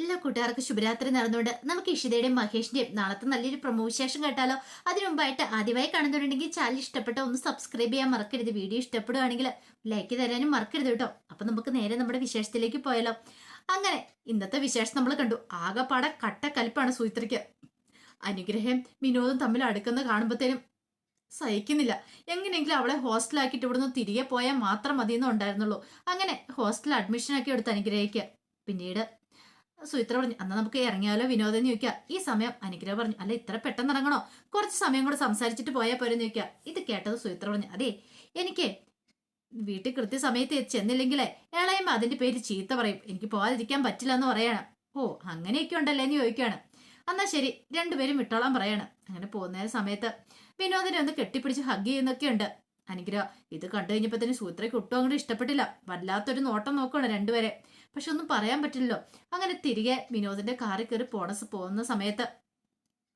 എല്ലാ കൂട്ടുകാർക്ക് ശുഭരാത്രി നടന്നുകൊണ്ട് നമുക്ക് ഇഷിതയുടെയും മഹേഷിന്റെയും നാളത്തെ നല്ലൊരു പ്രൊമോ വിശേഷം കേട്ടാലോ? അതിനു മുമ്പായിട്ട് ആദ്യമായി കാണുന്നുണ്ടെങ്കിൽ ചാനൽ ഇഷ്ടപ്പെട്ട ഒന്ന് സബ്സ്ക്രൈബ് ചെയ്യാൻ മറക്കരുത്. വീഡിയോ ഇഷ്ടപ്പെടുകയാണെങ്കിൽ ലൈക്ക് തരാനും മറക്കരുത് കേട്ടോ. അപ്പൊ നമുക്ക് നേരെ നമ്മുടെ വിശേഷത്തിലേക്ക് പോയാലോ. അങ്ങനെ ഇന്നത്തെ വിശേഷം നമ്മൾ കണ്ടു. ആകെപ്പാടെ കട്ടക്കലിപ്പാണ് സൂത്രയ്ക്ക് അനുഗ്രഹം വിനോദം തമ്മിൽ അടുക്കുന്ന കാണുമ്പോഴത്തേനും സഹിക്കുന്നില്ല. എങ്ങനെയെങ്കിലും അവളെ ഹോസ്റ്റലാക്കിയിട്ട് ഇവിടുന്ന് തിരികെ പോയാൽ മാത്രം മതിയെന്നുണ്ടായിരുന്നുള്ളൂ അങ്ങനെ ഹോസ്റ്റൽ അഡ്മിഷനൊക്കെ എടുത്ത് അനുഗ്രഹിക്കുക. പിന്നീട് സുചിത്ര പറഞ്ഞു അന്ന് നമുക്ക് ഇറങ്ങിയാലോ? വിനോദം ചോദിക്കുക. ഈ സമയം അനുഗ്രഹം പറഞ്ഞു. അല്ല ഇത്ര പെട്ടെന്ന് ഇറങ്ങണോ? കുറച്ച് സമയം കൂടെ സംസാരിച്ചിട്ട് പോയാൽ പോരെന്ന് ചോദിക്കുക. ഇത് കേട്ടത് സുചിത്ര പറഞ്ഞു അതെ എനിക്ക് വീട്ടിൽ കൃത്യസമയത്ത് ചെന്നില്ലെങ്കിലേ ഏളയും അതിന്റെ പേര് ചീത്ത പറയും. എനിക്ക് പോകാതിരിക്കാൻ പറ്റില്ല എന്ന് പറയാണ്. ഓ അങ്ങനെയൊക്കെ ഉണ്ടല്ലേ? എന്ന് ചോദിക്കുകയാണ്. എന്നാ ശരി രണ്ടുപേരും വിട്ടോളാൻ പറയാണ്. അങ്ങനെ പോകുന്ന സമയത്ത് വിനോദിനെ ഒന്ന് കെട്ടിപ്പിടിച്ച് ഹഗ് ചെയ്യുന്നൊക്കെ ഉണ്ട്. അനുഗ്രഹം ഇത് കണ്ടു കഴിഞ്ഞപ്പോൾ തന്നെ സൂത്രയ്ക്ക് ഒട്ടും അങ്ങോട്ട് ഇഷ്ടപ്പെട്ടില്ല. വല്ലാത്തൊരു നോട്ടം നോക്കുകയാണ് രണ്ടുപേരെ. പക്ഷെ ഒന്നും പറയാൻ പറ്റില്ലല്ലോ. അങ്ങനെ തിരികെ വിനോദിന്റെ കാറിൽ കയറി പോണസ് പോകുന്ന സമയത്ത്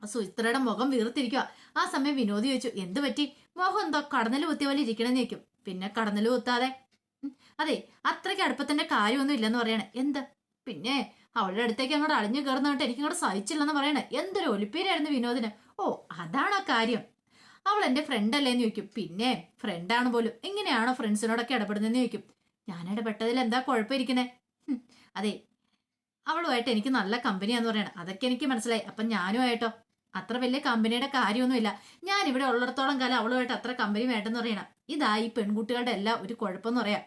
സുചിത്രയുടെ മുഖം വീർത്തിരിക്കുക ആ സമയം വിനോദി ചോദിച്ചു എന്ത് പറ്റി? മോഹം എന്തോ കടന്നൽ കുത്തിയ പോലെ ഇരിക്കണമെന്ന് ചോദിക്കും. പിന്നെ കടന്നൽ കുത്താതെ അതെ അത്രയ്ക്ക് അടുപ്പത്തിന്റെ കാര്യമൊന്നും ഇല്ലെന്ന് പറയണേ. എന്ത്? പിന്നെ അവളുടെ അടുത്തേക്ക് അങ്ങോട്ട് അളിഞ്ഞു കയറുന്നോട്ട് എനിക്ക് അങ്ങോട്ട് സഹിച്ചില്ലെന്ന് പറയണേ. എന്തൊരു ഒലിപ്പേരായിരുന്നു വിനോദിന്. ഓ അതാണോ കാര്യം? അവൾ എന്റെ ഫ്രണ്ട് അല്ലേന്ന് ചോദിക്കും. പിന്നെ ഫ്രണ്ടാണ് പോലും. എങ്ങനെയാണോ ഫ്രണ്ട്സിനോടൊക്കെ ഇടപെടുന്നതെന്ന് ചോദിക്കും. ഞാൻ ഇടപെട്ടതിൽ എന്താ കുഴപ്പമിരിക്കുന്നേ അതെ. അവളുമായിട്ട് എനിക്ക് നല്ല കമ്പനിയാന്ന് പറയണം. അതൊക്കെ എനിക്ക് മനസ്സിലായി. അപ്പം ഞാനുമായിട്ടോ അത്ര വലിയ കമ്പനിയുടെ കാര്യമൊന്നുമില്ല. ഞാൻ ഇവിടെ ഉള്ളിടത്തോളം കാലം അവളുമായിട്ട് അത്ര കമ്പനി വേണ്ടെന്ന് പറയണം. ഇതാ ഈ പെൺകുട്ടികളുടെ എല്ലാം ഒരു കുഴപ്പമെന്ന് പറയാം.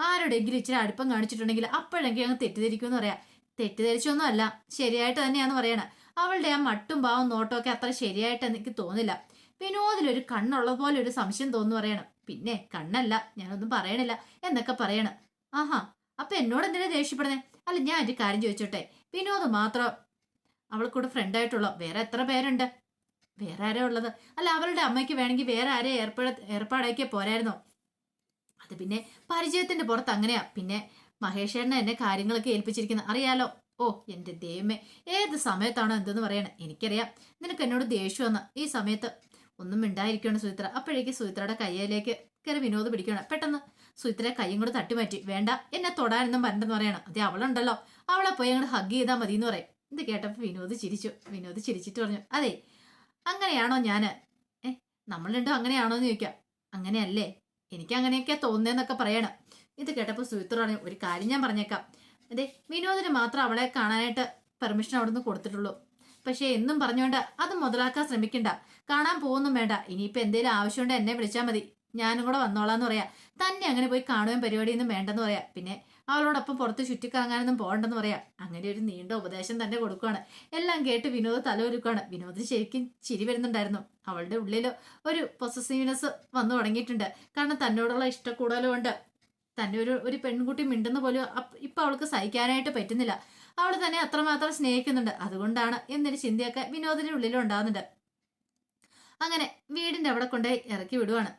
ആരോടെങ്കിലും ഇച്ചിരി അടുപ്പം കാണിച്ചിട്ടുണ്ടെങ്കിൽ അപ്പോഴെങ്കിലും അങ്ങ് തെറ്റിദ്ധരിക്കുമെന്ന് പറയാം. തെറ്റിദ്ധരിച്ചൊന്നും അല്ല ശരിയായിട്ട് തന്നെയാന്ന് പറയണേ. അവളുടെ ആ മട്ടും പാവം നോട്ടമൊക്കെ അത്ര ശരിയായിട്ട് എനിക്ക് തോന്നില്ല. വിനോദിലൊരു കണ്ണുള്ള പോലെ ഒരു സംശയം തോന്നുന്നു പറയണം. പിന്നെ കണ്ണല്ല ഞാനൊന്നും പറയണില്ല. എന്നൊക്കെ പറയണം. ആഹാ അപ്പൊ എന്നോട് എന്തിനാ ദേഷ്യപ്പെടുന്നേ? അല്ല ഞാൻ ഒരു കാര്യം ചോദിച്ചോട്ടെ. വിനോദ് മാത്രം അവൾക്കൂടെ ഫ്രണ്ടായിട്ടുള്ള വേറെ എത്ര പേരുണ്ട്? വേറെ ആരാ ഉള്ളത്? അല്ല അവളുടെ അമ്മയ്ക്ക് വേണമെങ്കിൽ വേറെ ആരെ ഏർപ്പെട ഏർപ്പാടാക്കിയ പോരായിരുന്നോ? അത് പിന്നെ പരിചയത്തിന്റെ പുറത്ത് അങ്ങനെയാ. പിന്നെ മഹേഷേണ്ണ എന്നെ കാര്യങ്ങളൊക്കെ ഏൽപ്പിച്ചിരിക്കുന്നത്. അറിയാലോ? ഓ എന്റെ ദൈവമേ. ഏത് സമയത്താണോ എന്തെന്ന് പറയണേ? എനിക്കറിയാം. നിനക്ക് എന്നോട് ദേഷ്യം വന്ന. ഈ സമയത്ത് ഒന്നും മിണ്ടായിരിക്കണം സുചിത്ര. അപ്പോഴേക്ക് സുചിത്രയുടെ കയ്യിലേക്ക് കയറി വിനോദ് പിടിക്കണം പെട്ടെന്ന് സുചിത്ര കൈയും കൂടെ തട്ടിമാറ്റി വേണ്ട എന്നെ തൊടാനൊന്നും വരണ്ടെന്ന് പറയണം. അതെ അവളുണ്ടല്ലോ. അവളെ പോയി അങ്ങോട്ട് ഹഗ് ചെയ്താൽ മതി എന്ന് പറയും. ഇത് കേട്ടപ്പോൾ വിനോദ് ചിരിച്ചു. വിനോദ് ചിരിച്ചിട്ട് പറഞ്ഞു അതെ അങ്ങനെയാണോ ഞാൻ ഏ നമ്മൾ രണ്ടും അങ്ങനെയാണോ എന്ന് ചോദിക്കാം. അങ്ങനെയല്ലേ? എനിക്ക് അങ്ങനെയൊക്കെ തോന്നുന്നതെന്നൊക്കെ പറയണം. ഇത് കേട്ടപ്പോൾ സുഹിത്ത് പറഞ്ഞു ഒരു കാര്യം ഞാൻ പറഞ്ഞേക്കാം. അതെ വിനോദിന് മാത്രം അവളെ കാണാനായിട്ട് പെർമിഷൻ അവിടുന്ന് കൊടുത്തിട്ടുള്ളൂ. പക്ഷേ എന്നും പറഞ്ഞുകൊണ്ട് അത് മുതലാക്കാൻ ശ്രമിക്കണ്ട. കാണാൻ പോകുന്നും വേണ്ട. ഇനിയിപ്പോൾ എന്തെങ്കിലും ആവശ്യമുണ്ട് എന്നെ വിളിച്ചാൽ മതി. ഞാനും കൂടെ വന്നോളാന്ന് പറയാ. തന്നെ അങ്ങനെ പോയി കാണുവാൻ പരിപാടിയൊന്നും വേണ്ടെന്ന് പറയാ. പിന്നെ അവളോടൊപ്പം പുറത്ത് ചുറ്റിക്കറങ്ങാനൊന്നും പോകണ്ടെന്ന് പറയാം. അങ്ങനെ ഒരു നീണ്ട ഉപദേശം തന്നെ കൊടുക്കുകയാണ് എല്ലാം കേട്ട് വിനോദ് തല തലവരുക്കുകയാണ് വിനോദ് ശരിക്കും ചിരി വരുന്നുണ്ടായിരുന്നു. അവളുടെ ഉള്ളിൽ ഒരു പൊസസീവ്നെസ് വന്നു തുടങ്ങിയിട്ടുണ്ട്. കാരണം തന്നോടുള്ള ഇഷ്ടക്കൂടലും കൊണ്ട് തന്നെ ഒരു ഒരു പെൺകുട്ടി മിണ്ടുന്ന പോലും ഇപ്പൊ അവൾക്ക് സഹിക്കാനായിട്ട് പറ്റുന്നില്ല. അവൾ തന്നെ അത്രമാത്രം സ്നേഹിക്കുന്നുണ്ട്. അതുകൊണ്ടാണ് എന്നൊരു ചിന്തയൊക്കെ വിനോദിന്റെ ഉള്ളിലുണ്ടാകുന്നുണ്ട് അങ്ങനെ വീടിന്റെ അവിടെ കൊണ്ടുപോയി ഇറക്കി വിടുവാണ്.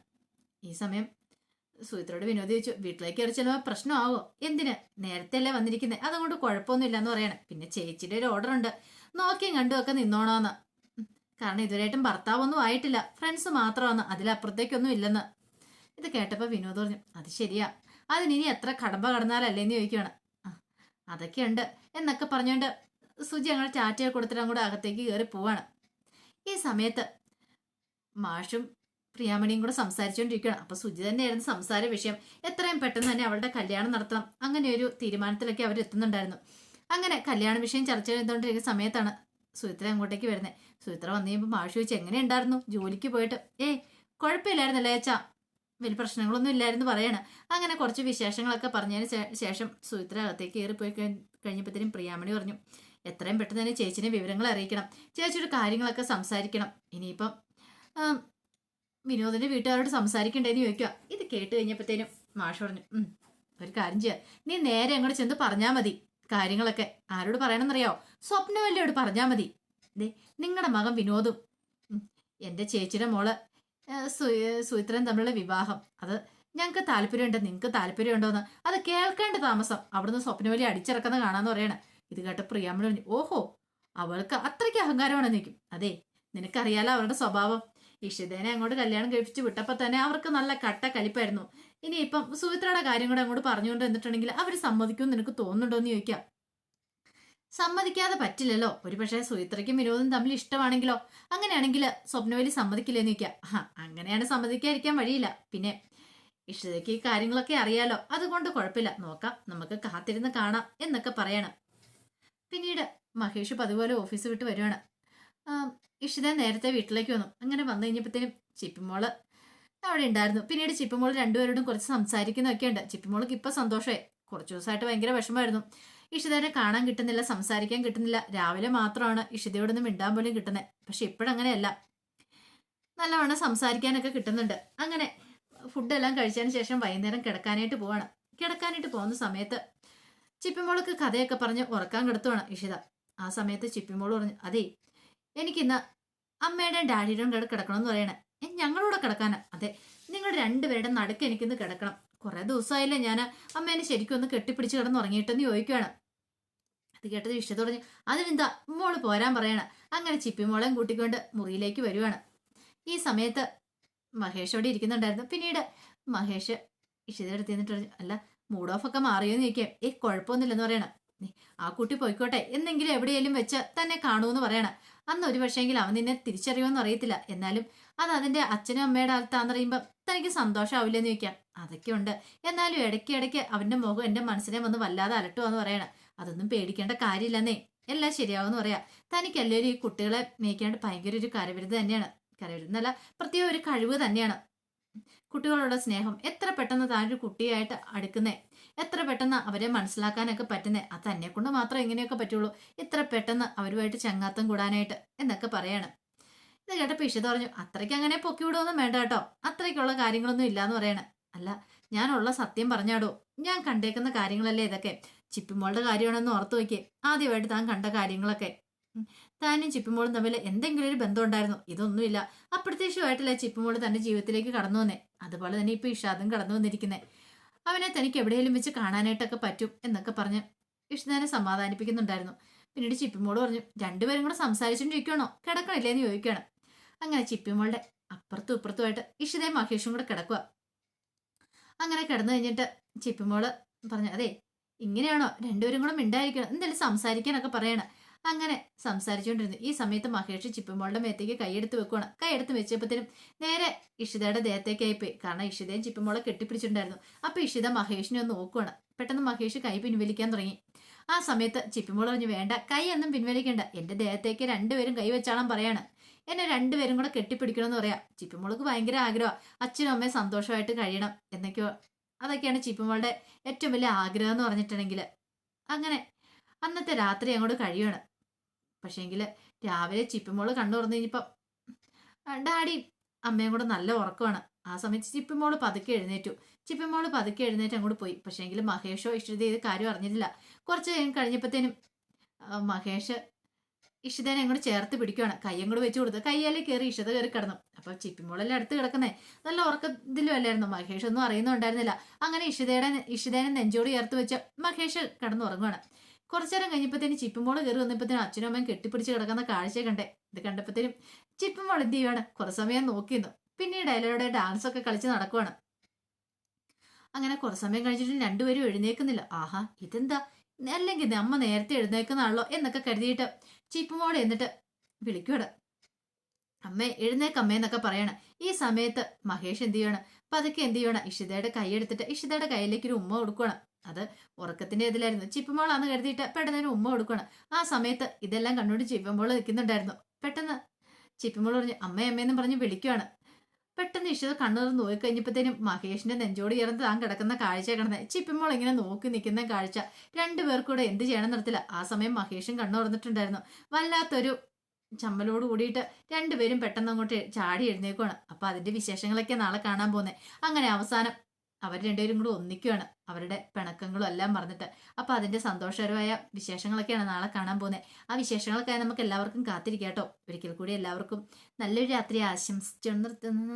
ഈ സമയം സുഹിത്രയോട് വിനോദ് ചോദിച്ചു വീട്ടിലേക്ക് കയറി ചെല്ലുമ്പോൾ പ്രശ്നമാവോ? എന്തിന്? നേരത്തെ അല്ലേ വന്നിരിക്കുന്നത് അതുകൊണ്ട് കുഴപ്പമൊന്നുമില്ല എന്ന് പറയണം. പിന്നെ ചേച്ചിയുടെ ഒരു ഓർഡർ ഉണ്ട്. നോക്കിയും കണ്ടും ഒക്കെ നിന്നോണോന്ന്. കാരണം ഇതുവരെയായിട്ടും ഭർത്താവൊന്നും ആയിട്ടില്ല. ഫ്രണ്ട്സ് മാത്രമാണ് അതിലപ്പുറത്തേക്കൊന്നും ഇല്ലെന്ന്. ഇത് കേട്ടപ്പോൾ വിനോദ് പറഞ്ഞു അത് ശരിയാ. അതിനി എത്ര കടമ്പ കടന്നാലല്ലേന്ന് ചോദിക്കുകയാണ് അതൊക്കെയുണ്ട്. എന്നൊക്കെ പറഞ്ഞുകൊണ്ട് സുജി അങ്ങനെ ടാറ്റയെ കൊടുത്തിട്ട് അങ്ങോട്ട് അകത്തേക്ക് കയറി പോവാണ്. ഈ സമയത്ത് മാഷും പ്രിയാമണിയും കൂടെ സംസാരിച്ചുകൊണ്ടിരിക്കുകയാണ് അപ്പൊ സുജി തന്നെയായിരുന്നു സംസാര വിഷയം. എത്രയും പെട്ടെന്ന് തന്നെ അവളുടെ കല്യാണം നടത്തണം. അങ്ങനെ ഒരു തീരുമാനത്തിലൊക്കെ അവർ എത്തുന്നുണ്ടായിരുന്നു. അങ്ങനെ കല്യാണ വിഷയം ചർച്ച ചെയ്തുകൊണ്ടിരിക്കുന്ന സമയത്താണ് സുചിത്ര അങ്ങോട്ടേക്ക് വരുന്നത് സുചിത്ര വന്നു കഴിയുമ്പോൾ മാഷി ചോദിച്ചു എങ്ങനെ ഉണ്ടായിരുന്നു ജോലിക്ക് പോയിട്ട്? ഏയ് കുഴപ്പമില്ലായിരുന്നല്ലേ അച്ഛാ. വലിയ പ്രശ്നങ്ങളൊന്നും ഇല്ലായിരുന്നു പറയണ. അങ്ങനെ കുറച്ച് വിശേഷങ്ങളൊക്കെ പറഞ്ഞതിന് ശേഷം സുചിത്ര അകത്തേക്ക് കയറിപ്പോയി കഴി- കഴിഞ്ഞപ്പോഴത്തേനും പ്രിയാമണി പറഞ്ഞു എത്രയും പെട്ടെന്ന് തന്നെ ചേച്ചിനെ വിവരങ്ങൾ അറിയിക്കണം. ചേച്ചിയുടെ കാര്യങ്ങളൊക്കെ സംസാരിക്കണം. ഇനിയിപ്പം വിനോദിന്റെ വീട്ടുകാരോട് സംസാരിക്കണ്ടേന്ന് ചോദിക്കുക ഇത് കേട്ട് കഴിഞ്ഞപ്പോഴത്തേനും മാഷ് പറഞ്ഞു ഒരു കാര്യം ചെയ്യാം. നീ നേരെ അങ്ങോട്ട് ചെന്ന് പറഞ്ഞാൽ മതി കാര്യങ്ങളൊക്കെ. ആരോട് പറയണമെന്നറിയോ സ്വപ്നവല്ലിയോട് പറഞ്ഞാൽ മതി. ദേ നിങ്ങളുടെ മകൻ വിനോദും എന്റെ ചേച്ചിയുടെ മോൾ ഏ, സു- സുചിത്രൻ തമ്മിലുള്ള വിവാഹം. അത് ഞങ്ങൾക്ക് താല്പര്യമുണ്ട് നിങ്ങൾക്ക് താല്പര്യമുണ്ടോന്ന്. അത് കേൾക്കേണ്ട താമസം. അവിടുന്ന് സ്വപ്നവലി അടിച്ചിറക്കുന്ന കാണാന്ന് പറയണേ. ഇത് കേട്ട പ്രിയാമ്മ പറഞ്ഞു ഓഹോ അവൾക്ക് അത്രയ്ക്ക് അഹങ്കാരമാണ് നിൽക്കും അതെ നിനക്കറിയാലോ അവരുടെ സ്വഭാവം. ഇഷിതേനെ അങ്ങോട്ട് കല്യാണം കഴിപ്പിച്ച് വിട്ടപ്പോൾ തന്നെ അവർക്ക് നല്ല കട്ട കലിപ്പായിരുന്നു ഇനി ഇപ്പം സുമിത്രയുടെ കാര്യം കൂടെ അങ്ങോട്ട് പറഞ്ഞുകൊണ്ട് എന്നിട്ടുണ്ടെങ്കിൽ അവർ സമ്മതിക്കും നിനക്ക് തോന്നുന്നുണ്ടോ എന്ന് ചോദിക്കാം. സമ്മതിക്കാതെ പറ്റില്ലല്ലോ. ഒരു പക്ഷേ സുഹിത്രയ്ക്കും വിനോദം തമ്മിൽ ഇഷ്ടമാണെങ്കിലോ? അങ്ങനെയാണെങ്കിൽ സ്വപ്നവലി സമ്മതിക്കില്ലെന്ന് ആ അങ്ങനെയാണ് സമ്മതിക്കാതിരിക്കാൻ വഴിയില്ല. പിന്നെ ഇഷ്ടതയ്ക്ക് ഈ കാര്യങ്ങളൊക്കെ അറിയാലോ. അതുകൊണ്ട് കുഴപ്പമില്ല. നോക്കാം. നമുക്ക് കാത്തിരുന്ന് കാണാം എന്നൊക്കെ പറയണം. പിന്നീട് മഹേഷ് പതുപോലെ ഓഫീസ് വിട്ട് വരുവാണ്. ഇഷിത നേരത്തെ വീട്ടിലേക്ക് വന്നു. അങ്ങനെ വന്നു കഴിഞ്ഞപ്പോഴത്തേനും ചിപ്പിമോൾ അവിടെ ഉണ്ടായിരുന്നു. പിന്നീട് ചിപ്പിമോൾ രണ്ടുപേരോടും കുറച്ച് സംസാരിക്കുന്നൊക്കെ ഉണ്ട്. ചിപ്പിമോൾക്ക് ഇപ്പൊ സന്തോഷമായി. കുറച്ച് ദിവസമായിട്ട് ഭയങ്കര വിഷമമായിരുന്നു. ഇഷിതയെ കാണാൻ കിട്ടുന്നില്ല സംസാരിക്കാൻ കിട്ടുന്നില്ല. രാവിലെ മാത്രമാണ് ഇഷിതയോടൊന്നും മിണ്ടാൻ പോലും കിട്ടുന്നത് പക്ഷെ ഇപ്പോഴങ്ങനെയല്ല നല്ലവണ്ണം സംസാരിക്കാനൊക്കെ കിട്ടുന്നുണ്ട്. അങ്ങനെ ഫുഡെല്ലാം കഴിച്ചതിന് ശേഷം വൈകുന്നേരം കിടക്കാനായിട്ട് പോവാണ്. കിടക്കാനായിട്ട് പോകുന്ന സമയത്ത് ചിപ്പിമോൾക്ക് കഥയൊക്കെ പറഞ്ഞ് ഉറക്കാൻ കിടത്തുവാണ് ഇഷിത. ആ സമയത്ത് ചിപ്പിമോൾ പറഞ്ഞു അതേ എനിക്കിന്ന് അമ്മയുടെയും ഡാഡിയുടെയും കൂടെ കിടക്കണം എന്ന് പറയണേ ഞങ്ങളോട് കിടക്കാനാ. അതെ നിങ്ങൾ രണ്ടുപേരുടെ നടുക്ക് എനിക്കിന്ന് കിടക്കണം. കുറെ ദിവസമായില്ലേ ഞാൻ അമ്മേനെ ശരിക്കും ഒന്ന് കെട്ടിപ്പിടിച്ച് കിടന്ന് ഉറങ്ങിയിട്ടെന്ന് ചോദിക്കുകയാണ് അത് കേട്ടത് ഇഷ്ടത്ത് തുടങ്ങി. അതിനെന്താ മോൾ പോരാൻ പറയണ. അങ്ങനെ ചിപ്പിമോളെയും കൂട്ടിക്കൊണ്ട് മുറിയിലേക്ക് വരുവാണ്. ഈ സമയത്ത് മഹേഷ് അവിടെ ഇരിക്കുന്നുണ്ടായിരുന്നു. പിന്നീട് മഹേഷ് ഇഷിതയുടെ അടുത്ത് നിന്നിട്ട് പറഞ്ഞു അല്ല മൂഡ് ഓഫ് ഒക്കെ മാറിയോന്ന് ചോദിക്കാം ഏ കുഴപ്പമൊന്നുമില്ലെന്ന് പറയണം. ആ കുട്ടി പോയിക്കോട്ടെ. എന്തെങ്കിലും എവിടെയെങ്കിലും വെച്ച് തന്നെ കാണുമെന്ന് പറയണം. അന്ന് ഒരു പക്ഷേങ്കിൽ അവൻ നിന്നെ തിരിച്ചറിയുമെന്ന് അറിയത്തില്ല. എന്നാലും അത് അതിന്റെ അച്ഛനും അമ്മയുടെ അടുത്താന്ന് പറയുമ്പോൾ തനിക്ക് സന്തോഷമാവില്ലെന്ന് ചോദിക്കാം. അതൊക്കെ ഉണ്ട്. എന്നാലും ഇടയ്ക്ക് ഇടയ്ക്ക് അവന്റെ മുഖം എന്റെ മനസ്സിനെ വന്ന് വല്ലാതെ അലട്ടുക എന്ന് പറയണം. അതൊന്നും പേടിക്കേണ്ട കാര്യമില്ലെന്നേ. എല്ലാം ശരിയാവുമെന്ന് പറയാം. തനിക്ക് എല്ലാവരും ഈ കുട്ടികളെ മേയ്ക്കാണ്ട് ഭയങ്കര ഒരു കരവിരുത് തന്നെയാണ്. കരവിരുത് എന്നല്ല പ്രത്യേക ഒരു കഴിവ് തന്നെയാണ്. കുട്ടികളോടുള്ള സ്നേഹം എത്ര പെട്ടെന്ന് താനൊരു കുട്ടിയായിട്ട് അടുക്കുന്നേ? എത്ര പെട്ടെന്ന് അവരെ മനസ്സിലാക്കാനൊക്കെ പറ്റുന്നേ? അത് തന്നെ കൊണ്ട് മാത്രം എങ്ങനെയൊക്കെ പറ്റുള്ളൂ. ഇത്ര പെട്ടെന്ന് അവരുമായിട്ട് ചങ്ങാത്തം കൂടാനായിട്ട് എന്നൊക്കെ പറയാണ്. ഇത് കേട്ടപ്പോൾ ഇഷിത പറഞ്ഞു അത്രയ്ക്ക് അങ്ങനെ പൊക്കി വിടുവൊന്നും വേണ്ട കേട്ടോ. അത്രയ്ക്കുള്ള കാര്യങ്ങളൊന്നും ഇല്ലാന്ന് പറയണ. അല്ല ഞാനുള്ള സത്യം പറഞ്ഞാടോ. ഞാൻ കണ്ടേക്കുന്ന കാര്യങ്ങളല്ലേ ഇതൊക്കെ? ചിപ്പിമോളുടെ കാര്യമാണെന്ന് ഓർത്തു നോക്കിയേ. ആദ്യമായിട്ട് താൻ കണ്ട കാര്യങ്ങളൊക്കെ. താനും ചിപ്പിമോളും തമ്മിൽ എന്തെങ്കിലും ഒരു ബന്ധം ഉണ്ടായിരുന്നു? ഇതൊന്നുമില്ല. അപ്രത്യക്ഷമായിട്ടല്ലേ ചിപ്പിമോൾ തന്റെ ജീവിതത്തിലേക്ക് കടന്നു വന്നേ? അതുപോലെ തന്നെ ഇപ്പൊ ഇഷാദും കടന്നു വന്നിരിക്കുന്നേ. അവനെ തനിക്ക് എവിടെയെങ്കിലും വെച്ച് കാണാനായിട്ടൊക്കെ പറ്റും എന്നൊക്കെ പറഞ്ഞ് കൃഷ്ണനെ സമാധാനിപ്പിക്കുന്നുണ്ടായിരുന്നു. പിന്നീട് ചിപ്പിമോൾ പറഞ്ഞു രണ്ടുപേരും കൂടെ സംസാരിച്ചുകൊണ്ടിരിക്കണോ കിടക്കണില്ലേ എന്ന് ചോദിക്കുകയാണ്. അങ്ങനെ ചിപ്പിമോളുടെ അപ്പുറത്തും ഇപ്പുറത്തുമായിട്ട് ഇഷിതയും മഹേഷും കൂടെ കിടക്കുക അങ്ങനെ കിടന്നു കഴിഞ്ഞിട്ട് ചിപ്പിമോൾ പറഞ്ഞു അതെ ഇങ്ങനെയാണോ? രണ്ടുപേരും കൂടെ മിണ്ടായിരിക്കണം. എന്തായാലും സംസാരിക്കാനൊക്കെ പറയണം. അങ്ങനെ സംസാരിച്ചുകൊണ്ടിരുന്നു. ഈ സമയത്ത് മഹേഷ് ചിപ്പിമോളുടെ മേത്തേക്ക് കൈയെടുത്ത് വെക്കുവാണ്. കൈയെടുത്ത് വെച്ചപ്പോഴത്തേനും നേരെ ഇഷിതയുടെ ദേഹത്തേക്കായി പോയി കാരണം ഇഷിതയും ചിപ്പിമോളെ കെട്ടിപ്പിടിച്ചിട്ടുണ്ടായിരുന്നു. അപ്പൊ ഇഷിത മഹേഷിനെ ഒന്ന് നോക്കുവാണ്. പെട്ടെന്ന് മഹേഷ് കൈ പിൻവലിക്കാൻ തുടങ്ങി. ആ സമയത്ത് ചിപ്പിമോൾ പറഞ്ഞു വേണ്ട കൈ ഒന്നും പിൻവലിക്കണ്ട. എന്റെ ദേഹത്തേക്ക് രണ്ടുപേരും കൈ വെച്ചാളം പറയാണ്. എന്നെ രണ്ടുപേരും കൂടെ കെട്ടിപ്പിടിക്കണമെന്ന് പറയാം. ചിപ്പിമോൾക്ക് ഭയങ്കര ആഗ്രഹം അച്ഛനും അമ്മയും സന്തോഷമായിട്ട് കഴിയണം എന്നൊക്കെയോ അതൊക്കെയാണ് ചിപ്പിമോളുടെ ഏറ്റവും വലിയ ആഗ്രഹം എന്ന് പറഞ്ഞിട്ടുണ്ടെങ്കിൽ. അങ്ങനെ അന്നത്തെ രാത്രി അങ്ങോട്ട് കഴിയുകയാണ് പക്ഷേങ്കിൽ രാവിലെ ചിപ്പിമോൾ കണ്ണു തുറന്നു കഴിഞ്ഞപ്പം ഡാഡി അമ്മയും കൂടെ നല്ല ഉറക്കമാണ്. ആ സമയത്ത് ചിപ്പിമോൾ പതുക്കെ എഴുന്നേറ്റു. ചിപ്പിമോൾ പതുക്കെ എഴുന്നേറ്റ് അങ്ങോട്ട് പോയി. പക്ഷേങ്കിൽ മഹേഷോ ഇഷ്ടത ഇത് കാര്യം അറിഞ്ഞിട്ടില്ല. കുറച്ച് കഴിഞ്ഞപ്പോഴത്തേനും മഹേഷ് ഇഷിതേനെ അങ്ങോട്ട് ചേർത്ത് പിടിക്കുകയാണ് കൈ അങ്ങോട്ട് വെച്ച് കൊടുത്ത് കയ്യാലേ കയറി ഇഷിത കയറി കിടന്നു. അപ്പൊ ചിപ്പിമോളെല്ലാം അടുത്ത് കിടക്കുന്നേ? നല്ല ഉറക്കത്തിലും അല്ലായിരുന്നു. മഹേഷ് ഒന്നും അറിയുന്നുണ്ടായിരുന്നില്ല അങ്ങനെ ഇഷിതയുടെ ഇഷിതേനെ നെഞ്ചോട് ചേർത്ത് വെച്ച് മഹേഷ് കിടന്നുറങ്ങുവാണ്. കുറച്ചേരം കഴിഞ്ഞപ്പോഴത്തേനും ചിപ്പുമോൾ കയറി വന്നപ്പോഴത്തേനും അച്ഛനും അമ്മയും കെട്ടിപ്പിടിച്ച് കിടക്കുന്ന കാഴ്ച കണ്ടേ. ഇത് കണ്ടപ്പോഴത്തേനും ചിപ്പുമോൾ എന്ത് ചെയ്യുവാണ്? കുറച്ച് സമയം നോക്കിയിരുന്നു. പിന്നീട് അതിലൂടെ ഡാൻസ് ഒക്കെ കളിച്ച് നടക്കുവാണ്. അങ്ങനെ കുറച്ച് സമയം കഴിഞ്ഞിട്ട് രണ്ടുപേരും എഴുന്നേക്കുന്നില്ല ആഹാ ഇതെന്താ? അല്ലെങ്കിൽ അമ്മ നേരത്തെ എഴുന്നേക്കുന്നതാണല്ലോ എന്നൊക്കെ കരുതിയിട്ട് ചിപ്പുമോളെ എന്നിട്ട് വിളിക്കുവാണ്. അമ്മേ എഴുന്നേക്കമ്മേ എന്നൊക്കെ പറയണ. ഈ സമയത്ത് മഹേഷ് എന്ത് ചെയ്യണം പതുക്കെ എന്ത് ചെയ്യണം ഇഷിതയുടെ കൈ എടുത്തിട്ട് ഇഷിതയുടെ കയ്യിലേക്ക് ഒരു ഉമ്മ കൊടുക്കണം അത് ഉറക്കത്തിന്റെ ഇതിലായിരുന്നു. ചിപ്പുമോളാന്ന് കരുതിയിട്ട് പെട്ടെന്ന് ഒരു ഉമ്മ കൊടുക്കണം ആ സമയത്ത് ഇതെല്ലാം കണ്ടുകൊണ്ട് ചിപ്പുമോൾ നിൽക്കുന്നുണ്ടായിരുന്നു. പെട്ടെന്ന് ചിപ്പുമോൾ പറഞ്ഞു അമ്മേ അമ്മയെന്നും പറഞ്ഞ് വിളിക്കുവാണ്. പെട്ടെന്ന് ഇഷിത നോക്കിക്കഴിഞ്ഞപ്പോഴത്തേനും നോക്കി കഴിഞ്ഞപ്പോഴത്തേനും മഹേഷിന്റെ നെഞ്ചോട് ചേർന്ന് താൻ കിടക്കുന്ന കാഴ്ച കിടന്നത് ചിപ്പിമോൾ ഇങ്ങനെ നോക്കി നിൽക്കുന്ന കാഴ്ച രണ്ടുപേർക്കൂടെ എന്ത് ചെയ്യണം നിർത്തില്ല ആ സമയം മഹേഷും കണ്ണു തുറന്നിട്ടുണ്ടായിരുന്നു. വല്ലാത്തൊരു ചമ്മലോട് കൂടിയിട്ട് രണ്ടുപേരും പെട്ടെന്ന് അങ്ങോട്ട് ചാടി എഴുന്നേക്കുവാണ്. അപ്പൊ അതിന്റെ വിശേഷങ്ങളൊക്കെ നാളെ കാണാൻ പോകുന്നത് അങ്ങനെ അവസാനം അവർ രണ്ടുപേരും കൂടി ഒന്നിക്കുകയാണ് അവരുടെ പിണക്കങ്ങളും എല്ലാം പറഞ്ഞിട്ട് അപ്പൊ അതിന്റെ സന്തോഷകരമായ വിശേഷങ്ങളൊക്കെയാണ് നാളെ കാണാൻ പോകുന്നത് ആ വിശേഷങ്ങളൊക്കെ നമുക്ക് എല്ലാവർക്കും കാത്തിരിക്കാം കേട്ടോ. ഒരിക്കൽ കൂടി എല്ലാവർക്കും നല്ലൊരു രാത്രി ആശംസിച്ചു നിർത്തുന്നു